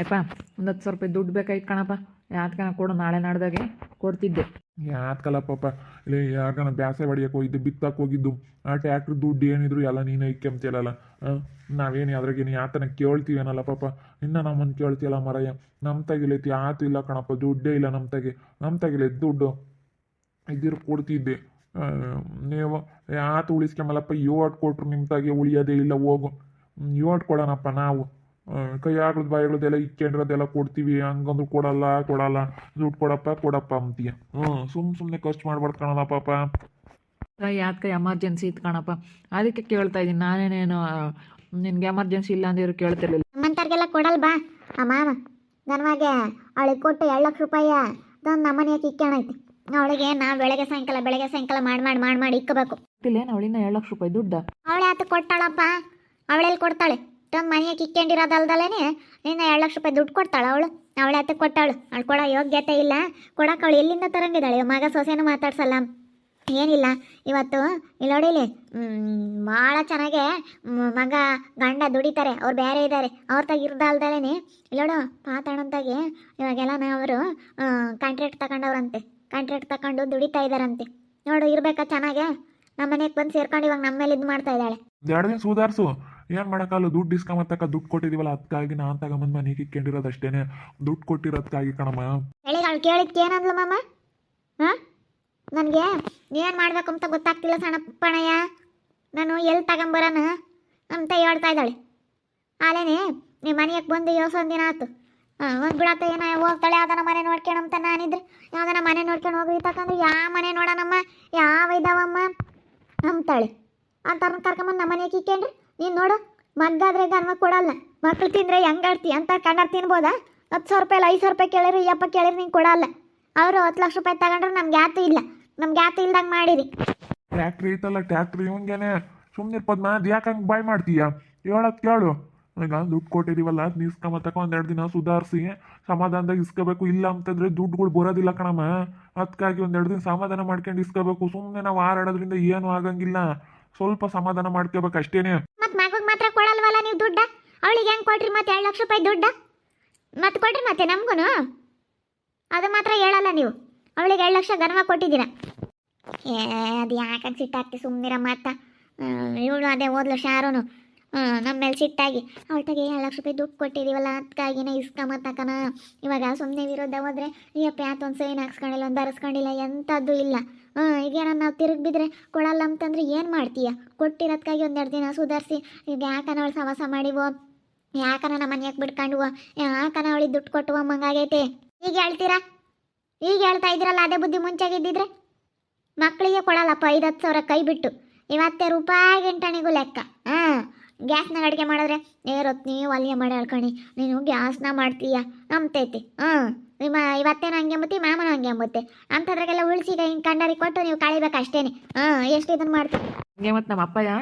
ಯಪ್ಪ ಒಂದು ಹತ್ತು ಸಾವಿರ ರೂಪಾಯಿ ದುಡ್ಡು ಬೇಕಾಯ್ತು ಕಣಪ್ಪ. ಯಾತ್ಕನ ಕೊಡು, ನಾಳೆ ನಾಡ್ದಾಗೆ ಕೊಡ್ತಿದ್ದೆ. ಯಾತ್ಕಲ್ಲ ಪಾಪ. ಇಲ್ಲಿ ಯಾರ್ಗನ ಬ್ಯಾಸೆ ಹೊಡಿಯಕ್ಕೆ ಹೋಗಿದ್ದು ಬಿತ್ತಕ್ಕೆ ಹೋಗಿದ್ದು, ಆ ಟ್ಯಾಕ್ಟ್ರ್ ದುಡ್ಡು ಏನಿದ್ರು ಎಲ್ಲ ನೀನು ಇಕ್ಕಂತೇಳಲ್ಲ ನಾವೇನು ಅದ್ರಾಗೇನು ಯಾತನ ಕೇಳ್ತೀವೇನಲ್ಲ ಪಾಪ. ಇನ್ನ ನಮ್ಮನ್ನು ಕೇಳ್ತೀಯಲ್ಲ ಮರಯ್ಯ. ನಮ್ಮ ತಗಿಲೈತಿ ಆತು ಇಲ್ಲ ಕಣಪ್ಪ, ದುಡ್ಡೇ ಇಲ್ಲ ನಮ್ಮ ತಗಿ ನಮ್ಮ ತಗಿಲೈತಿ ದುಡ್ಡು ಇದ್ದಿರು ಕೊಡ್ತಿದ್ದೆ. ನೀವು ಯಾತು ಉಳಿಸ್ಕೊಂಬಲ್ಲಪ್ಪ ಯೋಟ್ ಕೊಟ್ರು ನಿಮ್ಮ ತಾಗೆ ಉಳಿಯೋದೇ ಇಲ್ಲ, ಹೋಗು. ಯೋಟ್ ಕೊಡೋಣಪ್ಪ ನಾವು. ಕೈ ಆಗ್ಲದ ಬಾಯಿಗಳದೆಲ್ಲ ಇಕ್ಕೊಂಡಿರೋದೆಲ್ಲ ಕೊಡ್ತೀವಿ. ಹಂಗಂದ್ರು ಕೊಡಲ್ಲ ಕೊಡಲ್ಲ. ದುಡ್ಡು ಕೊಡಪ್ಪ ಕೊಡಪ್ಪ ಅಂತೀಯ. ಹ್ಞೂ ಸುಮ್ ಸುಮ್ಮನೆ ಖರ್ಚು ಮಾಡ್ಬಾರ್ದು ಕಣಲ್ಲ ಪಾಪ. ಕೈ ಎಮರ್ಜೆನ್ಸಿ ಇತ್ತು ಕಣಪ್ಪ. ಅದಕ್ಕೆ ಕೇಳ್ತಾ ಇದ್ದೀನಿ. ನಾನೇನೇನು ನಿನ್ಗೆ ಎಮರ್ಜೆನ್ಸಿ ಇಲ್ಲ ಅಂದಿರು ಕೇಳ್ತಿರ್ಲಿಲ್ಲ. ನಮ್ಮಂತವ್ರಿಗೆಲ್ಲ ಕೊಡಲ್ ಬಾ. ಅಮ್ಮ ನನ್ವಾಗೆ ನನಗೆ ಅವಳಿಗೆ ಕೊಟ್ಟು ಎರಡು ಲಕ್ಷ ರೂಪಾಯಿ ತಂದು ನಮ್ಮನೆ ಇಕ್ಕೋಣೈತಿ ಅವಳಿಗೆ ನಾ ಬೆಳಗ್ಗೆ ಸಾಯಂಕಾಲ ಬೆಳಗ್ಗೆ ಸಾಯಂಕಾಲ ಮಾಡಿ ಮಾಡಿ ಮಾಡಿ ಮಾಡಿ ಇಕ್ಕಬೇಕು ಅವಳಿನ್ನ ಎರಡು ಲಕ್ಷ ರೂಪಾಯಿ ದುಡ್ಡ? ಅವಳೆ ಆತ ಕೊಟ್ಟಾಳಪ್ಪ. ಅವಳೆಲ್ಲಿ ಕೊಡ್ತಾಳೆ. ತಂದು ಮನೆಗೆ ಇಕ್ಕೊಂಡಿರೋದಲ್ದಲೇನೆ ನಿನ್ನ ಎರಡು ಲಕ್ಷ ರೂಪಾಯಿ ದುಡ್ಡು ಕೊಡ್ತಾಳೆ ಅವಳು. ಅವಳೆ ಆತ ಕೊಟ್ಟಾಳು. ಅವಳು ಕೊಡೋ ಯೋಗ್ಯತೆ ಇಲ್ಲ. ಕೊಡಕ್ಕೆ ಅವಳು ಎಲ್ಲಿಂದ ತರಂಗಿದ್ದಾಳೆ? ಮಗ ಸೊಸೆನೂ ಮಾತಾಡ್ಸಲ್ಲ. ಏನಿಲ್ಲ. ಇವತ್ತು ಇಲ್ಲಿ. ನೋಡಿಲಿ ಭಾಳ ಚೆನ್ನಾಗೆ ಮಗ, ಗಂಡ ದುಡಿತಾರೆ. ಅವ್ರು ಬೇರೆ ಇದ್ದಾರೆ ಅವ್ರ ತಾಗ ಇರ್ದಲ್ದಲೇನೆ ಇಲ್ಲೋಡು, ಮಾತಾಡೋಂತಾಗಿ ಇವಾಗೆಲ್ಲ ಅವರು ಕಾಂಟ್ರಾಕ್ಟ್ ತಗೊಂಡವ್ರಂತೆ. ಕಾಂಟ್ರಾಕ್ಟ್ ತಗೊಂಡು ದುಡಿತಾ ಇದ್ದಾರಂತೆ ನೋಡು, ಇರ್ಬೇಕಾ ಚೆನ್ನಾಗೆ? ನಮ್ಮ ಮನೆಗೆ ಬಂದು ಸೇರ್ಕೊಂಡು ಇವಾಗ ನಮ್ಮ ಮೇಲೆ ಇದು ಮಾಡ್ತಾ ಇದ್ದಾಳೆ. ಸುಧಾರಿಸು. ಏನು ಮಾಡೋಕ್ಕಲ್ಲ ದುಡ್ಡು ಇಸ್ಕೊಂಬತ್ತಕ್ಕ ದುಡ್ಡು ಕೊಟ್ಟಿದ್ದೀವಲ್ಲ ಅದಕ್ಕಾಗಿ ನಾನು ತಗೊಂಬಂದು ಮನೆಗೆ ಇಕ್ಕೊಂಡಿರೋದು ಅಷ್ಟೇನೆ. ದುಡ್ಡು ಕೊಟ್ಟಿರೋದಕ್ಕಾಗಿ ಕಣಮ್ಮ. ಹೇಳಿ ಕೇಳಿದ್ಕೆ ಏನಂದ್ಲು ಮಾಮ? ಹಾಂ? ನನಗೆ ಏನು ಮಾಡಬೇಕು ಅಂತ ಗೊತ್ತಾಗ್ತಿಲ್ಲ ಸಣ್ಣಪ್ಪಣಯ್ಯ. ನಾನು ಎಲ್ಲಿ ತಗೊಂಬರೋಣ? ಅಂತ ಹೇಳ್ತಾ ಇದ್ದಾಳೆ. ಆಲೇನೆ, ನೀ ಮನೆಗೆ ಬಂದು ಯೋಸೊಂದು ದಿನ ಆಯ್ತು ಒಂದು ಬಿಡತ್ತ ಏನೋ ಹೋಗ್ತಾಳೆ? ಯಾವ್ದಾನ ಮನೆ ನೋಡ್ಕೊಳಂತ ನಾನಿದ್ರೆ, ಯಾವ್ದಾನ ಮನೆ ನೋಡ್ಕೊಂಡು ಹೋಗಿರ್ತಕ್ಕಂದ್ರೆ ಯಾವ ಮನೆ ನೋಡೋಣಮ್ಮ? ಯಾವ ಇದಾವಮ್ಮ? ಅಂತಾಳೆ. ಅಂತಾರನ್ನ ಕರ್ಕೊಂಬಂದು ನಮ್ಮ ಮನೆಗೆ ಇಕ್ಕೊಂಡ್ರಿ. ನೀನು ನೋಡು ಮಗ್ಗಾದ್ರೆ ಗನ್ಮ ಕೊಡಲ್ಲ ಮಕ್ಳು ತಿಂದ್ರೆ ಹೆಂಗಾಡ್ತಿ ಅಂತ ಕಂಡರ್ ತಿನ್ಬೋದಾ? ಹತ್ತು ಸಾವಿರ ರೂಪಾಯಿ ಐದು ಸಾವಿರ ರೂಪಾಯಿ ಕೇಳಿರಿ ಅಪ್ಪ ಕೇಳಿರಿ ನೀನು ಕೊಡಲ್ಲ ಅವರು ಹತ್ತು ಲಕ್ಷ ರೂಪಾಯಿ ತಗೊಂಡ್ರೆ ನಮ್ಗೆ ಯಾತು ಇಲ್ಲ. ನಮ್ಗೆ ಯಾತು ಇಲ್ದಂಗೆ ಮಾಡಿರಿ. ಟ್ಯಾಕ್ಟ್ರಿ ಐತಲ್ಲ ಟ್ಯಾಕ್ಟ್ರಿ ಇವಂಗೇನೆ. ಸುಮ್ಮನೆ ಪದ್ಮ ಅದು ಯಾಕೆ ಹಂಗೆ ಬಾಯ್ ಮಾಡ್ತೀಯ? ಹೇಳೋದು ಕೇಳು. ಈಗ ದುಡ್ಡು ಕೊಟ್ಟಿದ್ದೀವಲ್ಲ ಅದು ಇಸ್ಕೊಂಬತ್ತಕ್ಕ ಒಂದೆರಡು ದಿನ ಸುಧಾರಿಸಿ, ಸಮಾಧಾನದಾಗ ಇಸ್ಕೋಬೇಕು. ಇಲ್ಲ ಅಂತಂದ್ರೆ ದುಡ್ಡುಗಳು ಬರೋದಿಲ್ಲ ಕಣಮ್ಮ. ಅದಕ್ಕಾಗಿ ಒಂದೆರಡು ದಿನ ಸಮಾಧಾನ ಮಾಡ್ಕೊಂಡು ಇಸ್ಕೋಬೇಕು. ಸುಮ್ಮನೆ ನಾವು ಹಾರಾಡೋದ್ರಿಂದ ಏನೂ ಆಗಂಗಿಲ್ಲ. ಸ್ವಲ್ಪ ಸಮಾಧಾನ ಮಾಡ್ಕೋಬೇಕು ಅಷ್ಟೇನೆ ಮತ್ತು ಮಗುಗೆ ಮಾತ್ರ ಕೊಡಲ್ವಲ್ಲ ನೀವು ದುಡ್ಡ? ಅವಳಿಗೆ ಹೆಂಗೆ ಕೊಟ್ರಿ ಮತ್ತೆ ಎರಡು ಲಕ್ಷ ರೂಪಾಯಿ ದುಡ್ಡ? ಮತ್ತೆ ಕೊಡ್ರಿ ಮತ್ತೆ ನಮಗೂ ಅದು ಮಾತ್ರ ಹೇಳಲ್ಲ ನೀವು. ಅವಳಿಗೆ ಎರಡು ಲಕ್ಷ ಗರ್ವ ಕೊಟ್ಟಿದ್ದೀರ ಏ, ಅದು ಯಾಕೆ ಸಿಟ್ಟಾಗ್ತಿ ಸುಮ್ಮನಿರ ಮಾತ ಇವಳು ಅದೇ ಓದ್ಲು ಶಾರೋನು. ನಮ್ಮ ಮೇಲೆ ಸಿಟ್ಟಾಗಿ ಅವಳಿಗೆ ಏಳು ಲಕ್ಷ ರೂಪಾಯಿ ದುಡ್ಡು ಕೊಟ್ಟಿದ್ದೀವಲ್ಲ ಅದಕ್ಕಾಗಿನೇ ಇಸ್ಕೊಂಬತ್ತಕನ ಇವಾಗ ಸುಮ್ಮನೆ ವಿರೋಧ ಹೋದ್ರೆ ಅಯ್ಯಪ್ಪ ಯಾತ ಒಂದು ಸೈನ್ ಹಾಕ್ಸ್ಕೊಂಡಿಲ್ಲ, ಒಂದು ಬರೆಸ್ಕೊಂಡಿಲ್ಲ ಎಂಥದ್ದು ಇಲ್ಲ. ಹಾಂ ಈಗೇನ ನಾವು ತಿರುಗಿ ಬಿದ್ದರೆ ಕೊಡಲ್ಲ ಅಂತಂದ್ರೆ ಏನು ಮಾಡ್ತೀಯ? ಕೊಟ್ಟಿರೋದಕ್ಕಾಗಿ ಒಂದೆರಡು ದಿನ ಸುಧಾರಿಸಿ ಈಗ ಯಾಕನ ಅವಳು ಸವಾಸ ಮಾಡಿವೋ ಯಾಕನ ನಮ್ಮ ಮನೆಯಾಗ ಬಿಡ್ಕೊಂಡುವ ಯಾಕನ ಅವಳಿಗೆ ದುಡ್ಡು ಕೊಟ್ಟುವ ಮಂಗಾಗೈತೆ ಈಗ ಹೇಳ್ತೀರಾ? ಈಗ ಹೇಳ್ತಾ ಇದ್ದೀರಲ್ಲ, ಅದೇ ಬುದ್ಧಿ ಮುಂಚೆಗಿದ್ದಿದ್ರೆ ಮಕ್ಕಳಿಗೆ ಕೊಡಲ್ಲಪ್ಪ, ಐದು ಹತ್ತು ಸಾವಿರ ಕೈ ಬಿಟ್ಟು. ಇವತ್ತೇ ರೂಪಾಯಿ ಗಂಟಣಿಗೂ ಲೆಕ್ಕ. ಹಾಂ ಗ್ಯಾಸ್ನಾಗ ಅಡುಗೆ ಮಾಡಿದ್ರೆ ಏರೊತ್ತು ನೀವು ಒಲಿಯ ಮಾಡಿ ಹೇಳ್ಕೊಣಿ ನೀನು ಗ್ಯಾಸ್ನ ಮಾಡ್ತೀಯ? ನಂಬ್ತೈತಿ. ಹಾಂ ನಿಮ್ಮ ಇವತ್ತೇನು ಹಂಗೆ ಅಂಬತ್ತಿ, ಮಾಮನ ಹಂಗೆ ಅಂಬುತ್ತೆ. ಅಂಥದ್ರಾಗೆಲ್ಲ ಉಳಿಸಿ ಹಿಂಗೆ ಕಂಡಾರಿ ಕೊಟ್ಟು ನೀವು ಕಳಿಬೇಕು ಅಷ್ಟೇನೆ. ಹಾಂ ಎಷ್ಟು ಇದನ್ನು ಮಾಡ್ತೀವಿ ಹಂಗೆ ಮತ್ತು ನಮ್ಮ ಅಪ್ಪಯ್ಯ,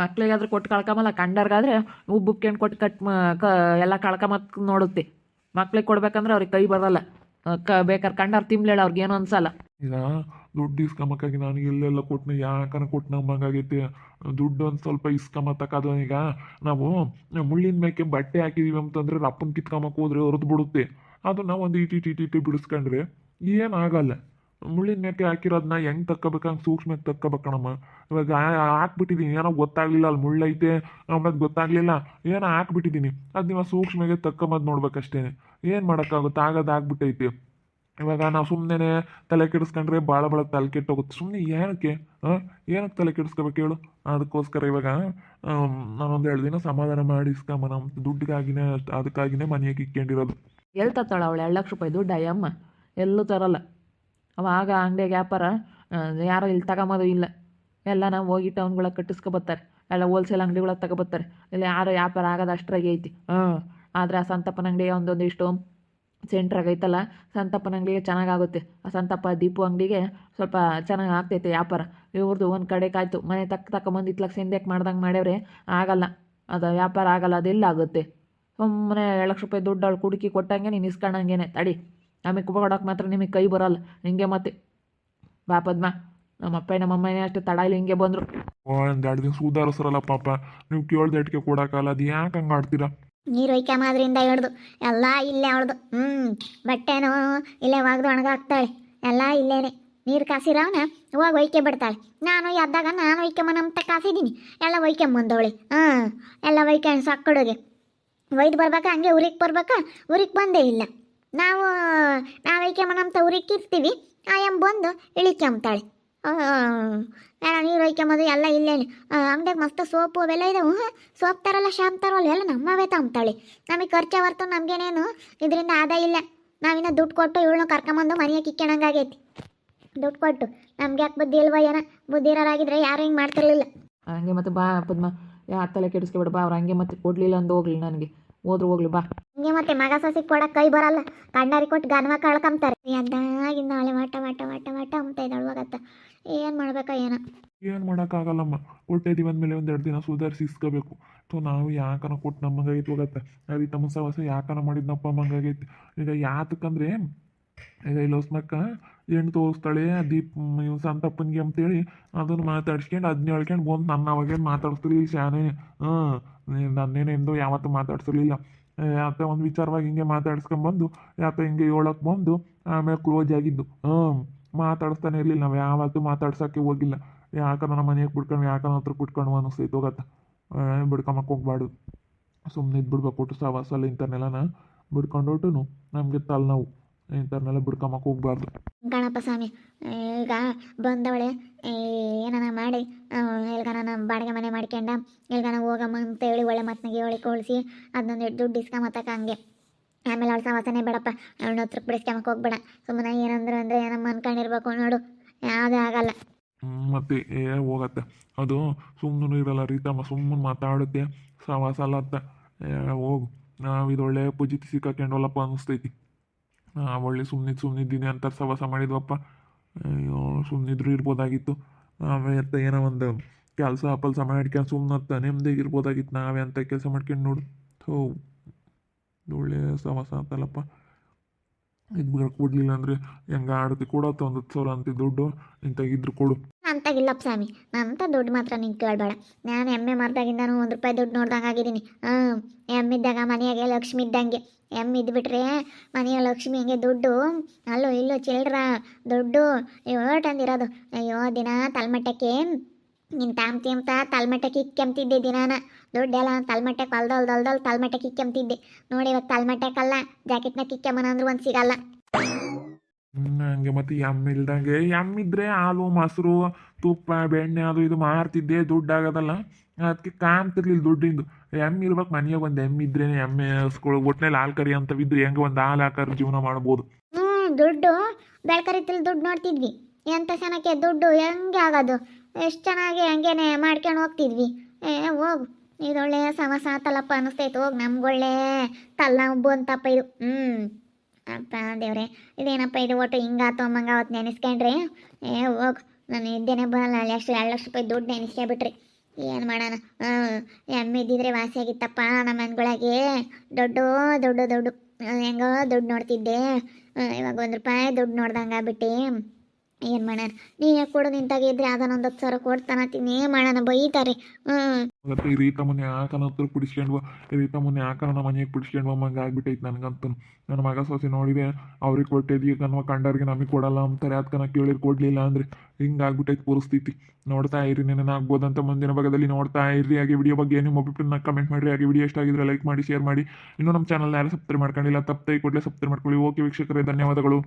ಮಕ್ಳಿಗಾದ್ರೂ ಕೊಟ್ಟು ಕಳ್ಕೊಂಬಲ್ಲ, ಕಂಡರ್ಗಾದ್ರೆ ಉಬ್ಬುಕ್ಕೊಂಡು ಕೊಟ್ಟು ಕಟ್ ಕ, ಎಲ್ಲ ಕಳ್ಕೊಂಬತ್ ನೋಡುತ್ತೆ. ಮಕ್ಳಿಗೆ ಕೊಡ್ಬೇಕಂದ್ರೆ ಅವ್ರಿಗೆ ಕೈ ಬರಲ್ಲ. ಕ ಬೇಕಾದ್ರೆ ಕಂಡರ್ ತಿಂಬಲೇಳ, ಅವ್ರಿಗೆ ಏನೂ ಅನ್ಸಲ್ಲ. ಈಗ ದುಡ್ಡು ಇಸ್ಕೊಂಬಕ್ಕಾಗಿ ನಾನು ಎಲ್ಲೆಲ್ಲ ಕೊಟ್ಟನೆ ಯಾಕನ ಕೊಟ್ಟು ಆಗೈತಿ ದುಡ್ಡು ಒಂದು ಸ್ವಲ್ಪ ಇಸ್ಕೊಂಬತ್ತಕ್ಕದು ಈಗ ನಾವು ಮುಳ್ಳಿನ ಮೇಕೆ ಬಟ್ಟೆ ಹಾಕಿದೀವಿ ಅಂತಂದ್ರೆ ರಪ್ಪನ್ ಕಿತ್ಕೊಂಬಕ್ಕೆ ಹೋದ್ರೆ ಹೊರದು ಬಿಡುತ್ತೆ. ಅದನ್ನ ಒಂದು ಇಟಿ ಟಿ ಟಿ ಬಿಡಿಸ್ಕೊಂಡ್ರೆ ಏನಾಗಲ್ಲ ಮುಳ್ಳಿನ ಮೇಕೆ ಹಾಕಿರೋದನ್ನ ಹೆಂಗೆ ತಕ್ಕೋಬೇಕು ಹಂಗೆ ಸೂಕ್ಷ್ಮಕ್ಕೆ ತಕ್ಕಬೇಕಣಮ್ಮ ಇವಾಗ ಹಾಕ್ಬಿಟ್ಟಿದ್ದೀನಿ ಏನೋ ಗೊತ್ತಾಗ್ಲಿಲ್ಲ ಅಲ್ಲಿ ಮುಳ್ಳೈತೆ ಆಮೇಲೆ ಗೊತ್ತಾಗ್ಲಿಲ್ಲ. ಏನೋ ಹಾಕ್ಬಿಟ್ಟಿದ್ದೀನಿ ಅದು ನೀವು ಸೂಕ್ಷ್ಮಗೆ ತಕ್ಕೊಂಬದು ನೋಡ್ಬೇಕಷ್ಟೇ ಏನು ಮಾಡೋಕ್ಕಾಗುತ್ತೆ? ಆಗೋದು ಆಗ್ಬಿಟ್ಟೈತಿ. ಇವಾಗ ನಾವು ಸುಮ್ಮನೆ ತಲೆ ಕೆಡಿಸ್ಕೊಂಡ್ರೆ ಭಾಳ ಭಾಳ ತಲೆ ಕೆಟ್ಟೋಗುತ್ತೆ. ಸುಮ್ಮನೆ ಏನಕ್ಕೆ? ಏನಕ್ಕೆ ತಲೆ ಕೆಡಿಸ್ಕೋಬೇಕು ಹೇಳು? ಅದಕ್ಕೋಸ್ಕರ ಇವಾಗ ನಾನೊಂದು ಎರಡು ದಿನ ಸಮಾಧಾನ ಮಾಡಿಸ್ಕೊಂಬ ನಮ್ಮ ದುಡ್ಡಿಗಾಗಿನೇ, ಅದಕ್ಕಾಗಿನೇ ಮನೆಯಾಗಿ ಇಕ್ಕೊಂಡಿರೋದು. ತತ್ತಾಳ ಅವಳು, ಎರಡು ಲಕ್ಷ ರೂಪಾಯಿ ದುಡ್ಡು, ಅಯ್ಯಮ್ಮ, ಎಲ್ಲೂ ತರಲ್ಲ. ಅವಾಗ ಅಂಗಡಿಯಾಗ ವ್ಯಾಪಾರ ಯಾರೋ ಇಲ್ಲಿ ತಗೊಂಬೋದು ಇಲ್ಲ. ಎಲ್ಲ ನಾವು ಹೋಗಿ ಟೌನ್ಗಳಿಗೆ ಕಟ್ಟಿಸ್ಕೊಬತ್ತಾರೆ ಎಲ್ಲ ಹೋಲ್ಸೇಲ್ ಅಂಗಡಿಗಳ ತಗೊಬತ್ತಾರೆ ಇಲ್ಲಿ ಯಾರು ವ್ಯಾಪಾರ ಆಗೋದು ಅಷ್ಟರಾಗಿ ಐತಿ. ಹಾಂ ಆದರೆ ಆ ಸಂತಪ್ಪನ ಅಂಗಡಿ ಒಂದೊಂದಿಷ್ಟು ಸೆಂಟ್ರಾಗ ಐತಲ್ಲ ಸಂತಪ್ಪನ ಅಂಗಡಿಗೆ ಚೆನ್ನಾಗಾಗುತ್ತೆ. ಆ ಸಂತಪ್ಪ ದೀಪು ಅಂಗಡಿಗೆ ಸ್ವಲ್ಪ ಚೆನ್ನಾಗಿ ಆಗ್ತೈತೆ ವ್ಯಾಪಾರ. ಇವ್ರದ್ದು ಒಂದು ಕಡೆ ಕಾಯ್ತು. ಮನೆ ತಕ್ಕ ತಗೊಂಬಂದು ಇತ್ಲಕ್ಕೆ ಸಿಂಧೆಕ್ ಮಾಡ್ದಂಗೆ ಮಾಡ್ಯವ್ರೆ, ಆಗಲ್ಲ. ಅದು ವ್ಯಾಪಾರ ಆಗಲ್ಲ ಅದೆಲ್ಲ ಆಗುತ್ತೆ? ಸುಮ್ಮನೆ ಎರಡು ಲಕ್ಷ ರೂಪಾಯಿ ದುಡ್ಡು ಅವಳು ಕುಡುಕಿ ಕೊಟ್ಟಂಗೆ ನೀನು ಇಸ್ಕೊಂಡಂಗೇನೆ ತಡಿ. ನಮಗೆ ಕೊಡೋಕೆ ಮಾತ್ರ ನಿಮಗೆ ಕೈ ಬರಲ್ಲ. ಹಿಂಗೆ ಮತ್ತೆ. ಬಾ ಪದ್ಮ, ನಮ್ಮ ಅಪ್ಪ ನಮ್ಮ ಅಮ್ಮನೇ ಅಷ್ಟು ತಡ ಇಲ್ಲಿ ಹಿಂಗೆ ಬಂದರು. ಒಂದು ಎರಡು ದಿನ ಸುಧಾರಿಸ್ರಲ್ಲ ಪಾಪ. ನೀವು ಕೇಳ್ದಟ್ಗೆ ಕೊಡೋಕ್ಕಲ್ಲ ಅದು ಯಾಕೆ ಹಂಗೆ ಆಡ್ತೀರಾ? ನೀರು ಮಾದ್ರಿಂದ ಹಿಡ್ದು, ಎಲ್ಲ ಇಲ್ಲೇ ಅವಳ್ದು. ಹ್ಞೂ ಬಟ್ಟೆನೂ ಇಲ್ಲೇ ಒಗ್ದು ಒಣಗಾಕ್ತಾಳೆ. ಎಲ್ಲ ಇಲ್ಲೇನೆ. ನೀರು ಕಾಸಿರವನ ಹೋಗಿ ಒಯ್ಕೆ ಬಿಡ್ತಾಳೆ. ನಾನು ಎದ್ದಾಗ ನಾನು ಒಯ್ಕೊಂಬನಂತ ಕಾಸಿದ್ದೀನಿ ಎಲ್ಲ ಒಯ್ಕೆಂಬಂದವಳೆ ಹಾಂ, ಎಲ್ಲ ಒಯ್ಕೆ ಸಕ್ಕಡುಗೆ. ಒಯ್ದು ಬರ್ಬೇಕಾ? ಹಂಗೆ ಊರಿಗೆ ಬರ್ಬೇಕಾ? ಊರಿಗೆ ಬಂದೇ ಇಲ್ಲ. ನಾವು ನಾವು ಒಯ್ಕೊಂಬನಂತ ಊರಿಗೆ ಇರ್ತೀವಿ. ಆಯಮ್ಮ ಬಂದು ಇಳಿಕೆಂಬ್ತಾಳೆ ನೀರು ಹೊಯ್ಕೊಂಬೋದು ಎಲ್ಲ ಇಲ್ಲೇನು ಅಂಗಡಿಯಾಗ ಮಸ್ತ್ ಸೋಪು ಅವೆಲ್ಲ ಇದಾವೆ ಸೋಪ್ ತರಲ್ಲ ಶಾಂಪ್ ತರೋಲ್ಲ ಎಲ್ಲ ನಮ್ಮವೇ ತಂಬ್ತಾಳೆ ನಮಗೆ ಖರ್ಚು ಹೊರ್ತು ನಮಗೇನೇನು? ಇದರಿಂದ ಆದಾಯ ಇಲ್ಲ. ನಾವಿನ್ನ ದುಡ್ಡು ಕೊಟ್ಟು ಇವಳನ್ನ ಕರ್ಕೊಂಬಂದು ಮನೆಗೆ ಕಿಕ್ಕಣಂಗಾಗೈತಿ. ದುಡ್ಡು ಕೊಟ್ಟು. ನಮ್ಗೆ ಯಾಕೆ ಬುದ್ಧಿ ಇಲ್ವಾ ಏನೋ? ಬುದ್ಧಿ ಇರೋರಾಗಿದ್ರೆ ಯಾರು ಹಿಂಗೆ ಮಾಡ್ತಿರ್ಲಿಲ್ಲ. ಹಂಗೆ ಮತ್ತೆ ಬಾ ಪದ್ಮ. ಯಾ ತಲೆ ಕೆಡಿಸ್ಕೊಬೇಡ ಬಾ ಅವ್ರು ಹಂಗೆ ಮತ್ತೆ ಕೊಡಲಿಲ್ಲ ಅಂದು ಹೋಗ್ಲಿ ನನಗೆ. ಹೋದ್ರು ಹೋಗ್ಲಿ ಬಾ. ಹಂಗೆ ಮತ್ತೆ ಮಗ ಸಸಿಗೆ ಕೊಡಕ್ಕೆ ಕೈ ಬರಲ್ಲ. ಕಣ್ಣಾರಿ ಕೊಟ್ಟು ಗನ್ವ ಕಳ್ಕಂತಾರೆ. ಅದಾಗಿ ನಾಳೆ ಮಾಟ ಮಾಟ ಮಾಟ ಮಾಟ ಅಂತ ಇದ್ದಾಳು ಹೋಗತ್ತ. ಏನು ಮಾಡ್ಬೇಕ ಏನ? ಏನು ಮಾಡೋಕ್ಕಾಗಲ್ಲಮ್ಮ. ಕೊಟ್ಟಿದ್ದೀವಿ ಅಂದಮೇಲೆ ಒಂದೆರಡು ದಿನ ಸುಧಾರಿಸಿ ಇಸ್ಕೋಬೇಕು. ಸೊ ನಾವು ಯಾಕನ ಕೊಟ್ಟು ನಮ್ಮಂಗಾಗೈತೆ ಹೋಗತ್ತೆ ಅದು ತಮ್ಮ ಸವಸ ಯಾಕನ ಮಾಡಿದ್ನಪ್ಪ ನಮ್ಮಂಗಾಗೈತೆ ಈಗ ಯಾತಕ್ಕಂದ್ರೆ, ಈಗ ಇಲ್ಲಿ ಹೊಸ್ಮಕ್ಕ ಹೆಣ್ಣು ತೋರಿಸ್ತಾಳೆ, ದೀಪ್ ಇವ್ ಸಂತಪ್ಪನಿಗೆ ಅಂತೇಳಿ ಅದನ್ನು ಮಾತಾಡ್ಸ್ಕೊಂಡು ಅದನ್ನ ಹೇಳ್ಕೊಂಡು ಬಂದು ನನ್ನ ಅವಾಗೇನು ಮಾತಾಡಿಸ್ತಿರ್ಲಿಲ್ಲ ಶಾನೆ. ಹಾಂ ನನ್ನೇನೆಂದು ಯಾವತ್ತು ಮಾತಾಡ್ಸಿರ್ಲಿಲ್ಲ ಯಾತ ಒಂದು ವಿಚಾರವಾಗಿ ಹಿಂಗೆ ಮಾತಾಡ್ಸ್ಕೊಂಬಂದು ಯಾತ ಹಿಂಗೆ ಹೇಳಕ್ಕೆ ಬಂದು, ಆಮೇಲೆ ಕ್ಲೋಸ್ ಆಗಿದ್ದು. ಹಾಂ ಮಾತಾಡಿಸ್ತಾನೆ ಇರಲಿಲ್ಲ ನಾವು ಯಾವತ್ತೂ ಮಾತಾಡ್ಸೋಕ್ಕೆ ಹೋಗಿಲ್ಲ. ಯಾಕಂದ್ರೆ ನಮ್ಮ ಮನೆಗೆ ಬಿಡ್ಕೊಂಡು ಯಾಕಂದ್ರೆ ಹತ್ರ ಬಿಟ್ಕೊಂಡು ಅನ್ನಿಸ್ತೈತೆ ಹೋಗತ್ತ ಬಿಡ್ಕೊಂಬಕ್ಕೆ ಹೋಗ್ಬಾರ್ದು. ಸುಮ್ಮನೆ ಇದ್ಬಿಡ್ಬೇಕು ಒಟ್ಟು ಸವಾಸಲ್ಲ ಇಂಥವ್ನೆಲ್ಲನ ಬಿಡ್ಕೊಂಡೊಟ್ಟು ನಮಗೆ ತಲೆನೋವು. ಇಂಥವ್ರನ್ನೆಲ್ಲ ಬಿಡ್ಕೊಂಬಕ್ಕೆ ಹೋಗ್ಬಾರ್ದು. ಗಣಪ ಸ್ವಾಮಿ, ಈಗ ಬಂದವಳೆ ಏನಾನ ಮಾಡಿ ಎಲ್ಗಾನ ಬಾಡಿಗೆ ಮನೆ ಮಾಡ್ಕೊಂಡ, ಎಲ್ಗಾನ ಹೋಗಮ್ಮ ಅಂತ ಹೇಳಿ ಒಳ್ಳೆ ಮತ್ತೆ ಹೇಳಿ ಕಳಿಸಿ, ಅದನ್ನೊಂದು ದುಡ್ಡು ಇಸ್ಕೊಂಬತ್ತಕ ಹಂಗೆ. ಆಮೇಲೆ ಅವಳ ಸವಾಸನೆ ಬೇಡಪ್ಪ, ಅವಳನ್ನ ಹತ್ರಕ್ಕೆ ಬಿಡಿಸ್ಕೊಂಬಕ್ಕೆ ಹೋಗ್ಬೇಡ. ಸುಮ್ಮನೆ ಏನಂದ್ರೆ ಅಂದ್ರೆ ಏನಮ್ಮ ಅನ್ಕೊಂಡಿರ್ಬೇಕು ನೋಡು. ಯಾವುದೇ ಆಗಲ್ಲ. ಮತ್ತೆ ಏ, ಹೋಗತ್ತೆ. ಅದು ಸುಮ್ಮನೆ ಇರಲ್ಲ ರೀತಮ್ಮ ಸುಮ್ಮನೆ ಮಾತಾಡುತ್ತೆ. ಸವಾಸ ಅಲ್ಲತ್ತ ಹೋಗು. ನಾವು ಇದೊಳ್ಳೆ ಪೂಜಿತಿ ಸಿಕ್ಕಾಕೊಂಡವಲ್ಲಪ್ಪ ಅನಿಸ್ತೈತಿ. ಒಳ್ಳೆ ಸುಮ್ಮನಿದ್ದು ಸುಮ್ಮನಿದ್ದೀನಿ ಅಂತ ಸವಾಸ ಮಾಡಿದ್ವಪ್ಪ. ಅಯ್ಯೋ ಸುಮ್ಮನಿದ್ರು ಇರ್ಬೋದಾಗಿತ್ತು. ಆಮೇಲೆ ಅಂತ ಏನೋ ಒಂದು ಕೆಲಸ ಪಲ್ಸ ಮಾಡ್ಕೊಂಡು ಸುಮ್ಮನತ್ತ ನೆಮ್ಮದಿ ಇರ್ಬೋದಾಗಿತ್ತು ನಾವೇ ಅಂತ ಕೆಲಸ ಮಾಡ್ಕೊಂಡು ನೋಡು. ಥೋ. ಒಳ್ಳೆ ಸವಾಸ ಅಂತಲ್ಲಪ್ಪ. ಇದು ಕೊಡಲಿಲ್ಲ ಅಂದ್ರೆ ಹೆಂಗೆ ಆಡ್ತಿ ಕೊಡತ್ತ ಒಂದು ಹತ್ತು ಸಾವಿರ ಅಂತ ದುಡ್ಡು, ಇಂತಾಗಿದ್ರು ಕೊಡು. ಅಂತಾಗಿಲ್ಲಪ್ಪ ಸ್ವಾಮಿ, ನಂತ ದುಡ್ಡು ಮಾತ್ರ ನಿಂಗೆ ಕೇಳಬೇಡ. ನಾನು ಎಮ್ಮೆ ಮಾರ್ದಾಗಿಂದನೂ ಒಂದು ರೂಪಾಯಿ ದುಡ್ಡು ನೋಡ್ದಂಗೆ ಆಗಿದ್ದೀನಿ. ಹಾಂ ಎಮ್ಮಿದ್ದಾಗ ಮನೆಯಾಗೆ ಲಕ್ಷ್ಮಿ ಇದ್ದಂಗೆ. ಎಮ್ಮೆ ಇದ್ಬಿಟ್ರೆ ಮನೆಯ ಲಕ್ಷ್ಮಿ ಹಂಗೆ ದುಡ್ಡು? ಅಲ್ಲೋ ಇಲ್ಲೋ ಚಿಲ್ಡ್ರ, ದುಡ್ಡು. ಅಂದಿರೋದು ಅಯ್ಯೋ, ದಿನ ತಲ್ಮಟ್ಟಕ್ಕೆ ನಿನ್ನ ತಾಮ್ತಿ ಅಂತ ತಲ್ಮಟ್ಟಕ್ಕೆ ಇಕ್ಕೆಂತಿದ್ದೆ ದಿನಾನ. ದುಡ್ಡೆಲ್ಲ ಹೊಲ್ದಲ್ ದೊಲ್ದಲ್ ತಲ್ಮಟ್ಟಕ್ಕೆ ಇಕ್ಕೆಂತಿದ್ದೆ ನೋಡಿ ಇವಾಗ ತಲ್ಮಟ್ಟಕ್ಕಲ್ಲ ಜಾಕೆಟ್ನ ಕಿಕ್ಕೆಮ್ಮನ ಅಂದ್ರೆ ಒಂದು ಸಿಗಲ್ಲ. ಹಂಗೆ ಮತ್ತೆ ಎಂ ಇಲ್ದಂಗೆ. ಎಮ್ಮಿದ್ರೆ ಹಾಲು ಮೊಸರು ತುಪ್ಪ ಬೆಣ್ಣೆ ಅದು ಇದು ಮಾರ್ತಿದ್ದೆ ದುಡ್ಡು ಆಗೋದಲ್ಲ. ಅದಕ್ಕೆ ಕಾಣ್ತಿರ್ಲಿಲ್ಲ ದುಡ್ಡಿಂದು. ಎಂ ಇರ್ಬೇಕು ಮನೆಯಾಗ ಒಂದು ಎಂ ಇದ್ರೇನೆ ಎಮ್ಮೆ ಹಸ್ಗಳು ಒಟ್ನಲ್ಲಿ ಹಾಲು ಕರಿ ಅಂತವಿದ್ರೆ ಹೆಂಗೆ ಒಂದು ಹಾಲು ಹಾಕರ್ ಜೀವನ ಮಾಡ್ಬೋದು. ಹ್ಞೂ ದುಡ್ಡು ಬೆಳ್ಕರಿತಿಲ್ ದುಡ್ಡು ನೋಡ್ತಿದ್ವಿ. ಎಂತ ಸನಕ್ಕೆ ದುಡ್ಡು ಹೆಂಗೆ ಆಗೋದು? ಎಷ್ಟು ಚೆನ್ನಾಗಿ ಹಂಗೇನೆ ಮಾಡ್ಕೊಂಡು ಹೋಗ್ತಿದ್ವಿ. ಏ, ಹೋಗು. ಇದೊಳ್ಳೆ ಸಮಸ್ಯೆ ಆತಲ್ಲಪ್ಪ ಅನ್ನಿಸ್ತೈತೆ ಹೋಗಿ, ನಮ್ಗೊಳ್ಳೆ ತಲೆನೋವು ಅಂತಪ್ಪ ಇದು. ಹ್ಞೂ ಅಪ್ಪ ದೇವ್ರೆ, ಇದೇನಪ್ಪ ಇದು ಒಟ್ಟು ಹಿಂಗಾತು ಅಮ್ಮಂಗ ಅವತ್ತು ನೆನೆಸ್ಕೊಂಡ್ರಿ? ಏ, ಹೋಗು. ನಾನು ಇದ್ದೇನೆ ಬರಲ್ಲ ಅಲ್ಲಿ ಅಷ್ಟು ಎರಡು ಲಕ್ಷ ರೂಪಾಯಿ ದುಡ್ಡು ನೆನೆಸ್ಕೊಬಿಟ್ರಿ. ಏನು ಮಾಡೋಣ? ಹಾಂ ಎಮ್ಮೆ ಇದ್ದಿದ್ರೆ ವಾಸಿ ಆಗಿತ್ತಪ್ಪ ನಮ್ಮ ಮನೆಗಳಿಗೆ. ದೊಡ್ಡ ದೊಡ್ಡ ದೊಡ್ಡ. ಹೆಂಗೋ ದುಡ್ಡು ನೋಡ್ತಿದ್ದೆ. ಇವಾಗ ಒಂದು ರೂಪಾಯಿ ದುಡ್ಡು ನೋಡ್ದಂಗೆ ಆಗ್ಬಿಟ್ಟು ಏನು ಮಾಡೋಣ? ನೀ ಕೊಡು ನಿಂತಾಗಿದ್ರೆ ಅದನ್ನೊಂದು ಹತ್ತು ಸಾವಿರ ಕೊಡ್ತಾನತ್ತೀನಿ ಏನು ಮಾಡೋಣ, ಬೈತಾರೆ. ಹ್ಞೂ ಈ ರೀತಮ್ಮನ ಯಾಕನ ಹತ್ರ ಕುಡಿಸ್ಕೊಂಡ್ವ. ಈ ರೀತಮ್ಮನ ಯಾಕನ ನಮ್ಮ ಮನೆಗೆ ಕುಡಿಸ್ಕೊಂಡ್ವ. ಮಂಗ ಆಗ್ಬಿಟ್ಟೈತೆ ನನಗಂತೂ. ನನ್ನ ಮಗ ಸೊಸೆ ನೋಡಿದೆ, ಅವ್ರಿಗೆ ಕೊಟ್ಟಿದ್ದೀವಿ ಈಗ ಕನ್ವ ಕಂಡವ್ರಿಗೆ ನಮಗೆ ಕೊಡಲ್ಲ ಅಂತಾರೆ. ಅದಕ್ಕೆ ಕೇಳಿರ್ ಕೊಡಲಿಲ್ಲ ಅಂದರೆ ಹಿಂಗೆ ಆಗ್ಬಿಟ್ಟೈತೆ ಪರಿಸ್ಥಿತಿ ನೋಡ್ತಾ ಇರಿ ನೆನಾಗ್ಬೋದಂತ ಮುಂದಿನ ಭಾಗದಲ್ಲಿ ನೋಡ್ತಾ ಇರಿ. ಹಾಗೆ ವಿಡಿಯೋ ಬಗ್ಗೆ ನಿಮ್ಮ ಅಭಿಪ್ರಾಯನ ಕಮೆಂಟ್ ಮಾಡಿರಿ. ಹಾಗೆ ವಿಡಿಯೋ ಇಷ್ಟ ಆಗಿದ್ರೆ ಲೈಕ್ ಮಾಡಿ ಶೇರ್ ಮಾಡಿ. ಇನ್ನೂ ನಮ್ಮ ಚಾನಲ್ ಯಾರು ಸಬ್ಸ್ಕ್ರೈಬ್ ಮಾಡ್ಕೊಂಡಿಲ್ಲ ತಪ್ಪೈ ಕೂಡಲೇ ಸಬ್ಸ್ಕ್ರೈಬ್ ಮಾಡ್ಕೊಳ್ಳಿ. ಓಕೆ ವೀಕ್ಷಕರೇ, ಧನ್ಯವಾದಗಳು.